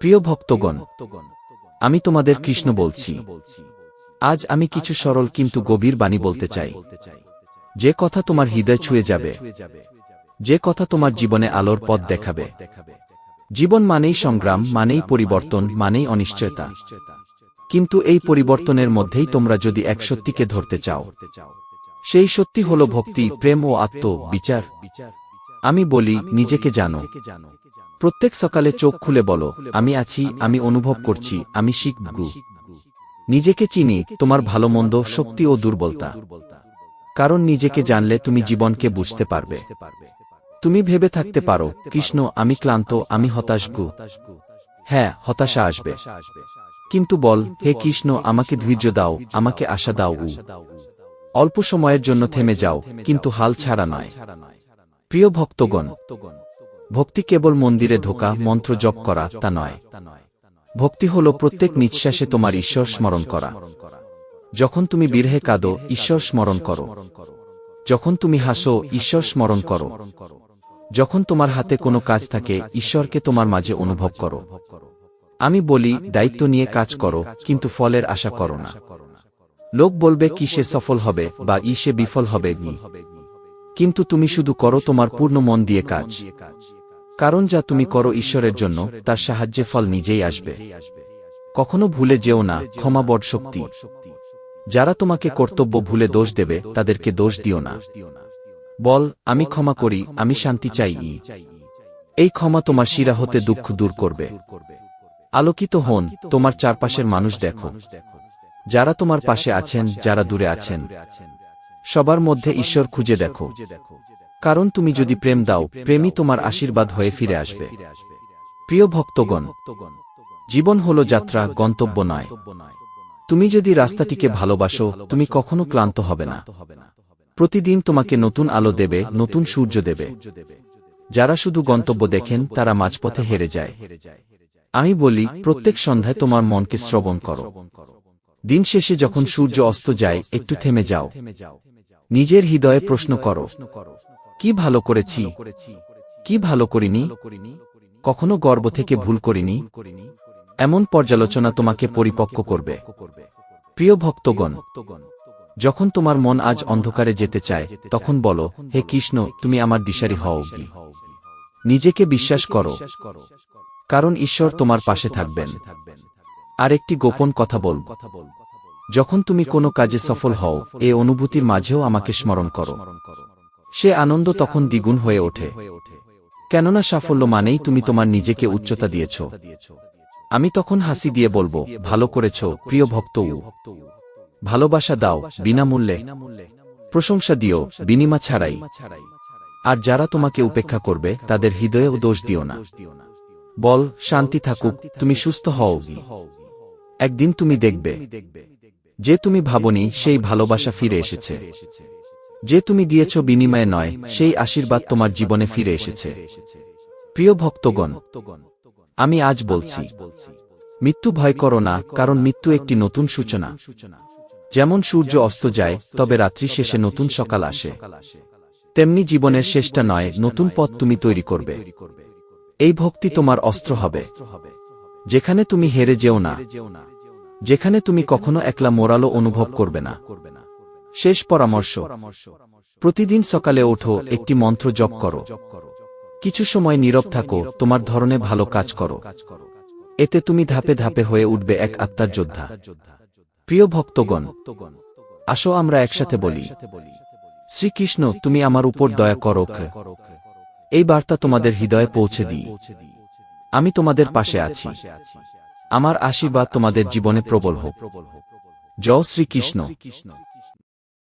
প্রিয় ভক্তগণ, আমি তোমাদের কৃষ্ণ বলছি। আজ আমি কিছু সরল কিন্তু গভীর বাণী বলতে চাই। যে কথা তোমার হৃদয় ছুঁয়ে যাবে, যে কথা তোমার জীবনে আলোর পথ দেখাবে। জীবন মানেই সংগ্রাম, মানেই পরিবর্তন, মানেই অনিশ্চয়তা। কিন্তু এই পরিবর্তনের মধ্যেই তোমরা যদি এক সত্যিকে ধরতে চাও, সেই সত্যি হল ভক্তি, প্রেম ও আত্ম বিচার আমি বলি, নিজেকে জানো। প্রত্যেক সকালে চোখ খুলে বলো আমি আছি আমি অনুভব করছি আমি শিখগু নিজেকে চিনি তোমার ভালো মন্দ শক্তি ও দুর্বলতা। কারণ নিজেকে জানলে তুমি জীবনকে বুঝতে পারবে। তুমি ভেবে থাকতে পারো কৃষ্ণ আমি ক্লান্ত আমি হতাশ গু। হ্যাঁ হতাশা আসবে। কিন্তু বল হে কৃষ্ণ আমাকে ধৈর্য দাও আমাকে আশা দাও উ। অল্প সময়ের জন্য থেমে যাও কিন্তু হাল ছাড়া নয়। প্রিয় ভক্তগণ ভক্তি কেবল মন্দিরে ঢোকা, মন্ত্র জপ করা, তা নয়। ভক্তি হল প্রত্যেক নিঃশ্বাসে তোমার ঈশ্বর স্মরণ করা। যখন তুমি বিরহে কাঁদো, ঈশ্বর স্মরণ করো। যখন তুমি হাসো, ঈশ্বর স্মরণ করো। যখন তোমার হাতে কোনো কাজ থাকে, ঈশ্বরকে তোমার মাঝে অনুভব করো। আমি বলি, দায়িত্ব নিয়ে কাজ করো, কিন্তু ফলের আশা করো না। লোক বলবে, কি সে সফল হবে, বা ই সে বিফল হবে কিন্তু তুমি শুধু করো তোমার পূর্ণ মন দিয়ে কাজ। কারণ যা তুমি করো ঈশ্বরের জন্য, তার সাহায্যে ফল নিজেই আসবে। কখনো ভুলে যেও না, ক্ষমা বড় শক্তি। যারা তোমাকে কর্তব্য ভুলে দোষ দেবে, তাদেরকে দোষ দিও না। বল, আমি ক্ষমা করি, আমি শান্তি চাই এই ক্ষমা তোমার শিরা হতে দুঃখ দূর করবে। আলোকিত হন, তোমার চারপাশের মানুষ দেখো। যারা তোমার পাশে আছেন, যারা দূরে আছেন। সবার মধ্যে ঈশ্বর খুঁজে দেখো। কারণ তুমি যদি প্রেম দাও, প্রেমই তোমার আশীর্বাদ হয়ে ফিরে আসবে। প্রিয় ভক্তগণ, জীবন হল যাত্রা, গন্তব্য নয়। তুমি যদি রাস্তাটিকে ভালোবাসো, তুমি কখনো ক্লান্ত হবে না। প্রতিদিন তোমাকে নতুন আলো দেবে, নতুন সূর্য দেবে। যারা শুধু গন্তব্য দেখেন, তারা মাঝপথে হেরে যায়। আমি বলি, প্রত্যেক সন্ধ্যায় তোমার মনকে শ্রবণ করো। দিন শেষে যখন সূর্য অস্ত যায়, একটু থেমে যাও। নিজের হৃদয়ে প্রশ্ন করো কি ভালো করেছি? কি ভালো করিনি? কখনো গর্ব থেকে ভুল করিনি? এমন পর্যালোচনা তোমাকে পরিপক্ক করবে। প্রিয় ভক্তগণ, যখন তোমার মন আজ অন্ধকারে যেতে চায়, তখন বলো, হে কৃষ্ণ, তুমি আমার দিশারি হও নিজেকে বিশ্বাস করো, কারণ ঈশ্বর তোমার পাশে থাকবেন। আর একটি গোপন কথা বল। যখন তুমি কোনো কাজে সফল হও, এ অনুভূতির মাঝেও আমাকে স্মরণ করো। সে আনন্দ তখন দ্বিগুণ হয়ে ওঠে। কেননা সাফল্য মানেই তুমি তোমার নিজেকে উচ্চতা দিয়েছ। আমি তখন হাসি দিয়ে বলব, ভালো করেছ, প্রিয় ভক্ত। ভালোবাসা দাও, বিনামূল্যে। প্রশংসা দিও বিনিমা ছাড়াই। আর যারা তোমাকে উপেক্ষা করবে, তাদের হৃদয়েও দোষ দিও না। বল, শান্তি থাকুক, তুমি সুস্থ হও একদিন তুমি দেখবে। যে তুমি ভাবনি, সেই ভালোবাসা ফিরে এসেছে। যে তুমি দিয়েছ বিনিময়ে নয়, সেই আশীর্বাদ তোমার জীবনে ফিরে এসেছে। প্রিয় ভক্তগণ, আমি আজ বলছি, মৃত্যু ভয় করো না, কারণ মৃত্যু একটি নতুন সূচনা। যেমন সূর্য অস্ত যায়, তবে রাত্রি শেষে নতুন সকাল আসে। তেমনি জীবনের শেষটা নয়, নতুন পথ তুমি তৈরি করবে। এই ভক্তি তোমার অস্ত্র হবে। যেখানে তুমি হেরে যেও না, যেখানে তুমি কখনো একলা মোরালো অনুভব করবে না। শেষ পরামর্শ। প্রতিদিন সকালে ওঠো, একটি মন্ত্র জপ করো। কিছু সময় নীরব থাকো, তোমার ধরনে ভালো কাজ করো। এতে তুমি ধাপে ধাপে হয়ে উঠবে এক আত্মার যোদ্ধা। প্রিয় ভক্তগণ, আসো আমরা একসাথে বলি, শ্রীকৃষ্ণ, তুমি আমার উপর দয়া করো এই বার্তা তোমাদের হৃদয়ে পৌঁছে দিই। আমি তোমাদের পাশে আছি। আমার আশীর্বাদ তোমাদের জীবনে প্রবল হোক। জয় শ্রীকৃষ্ণ।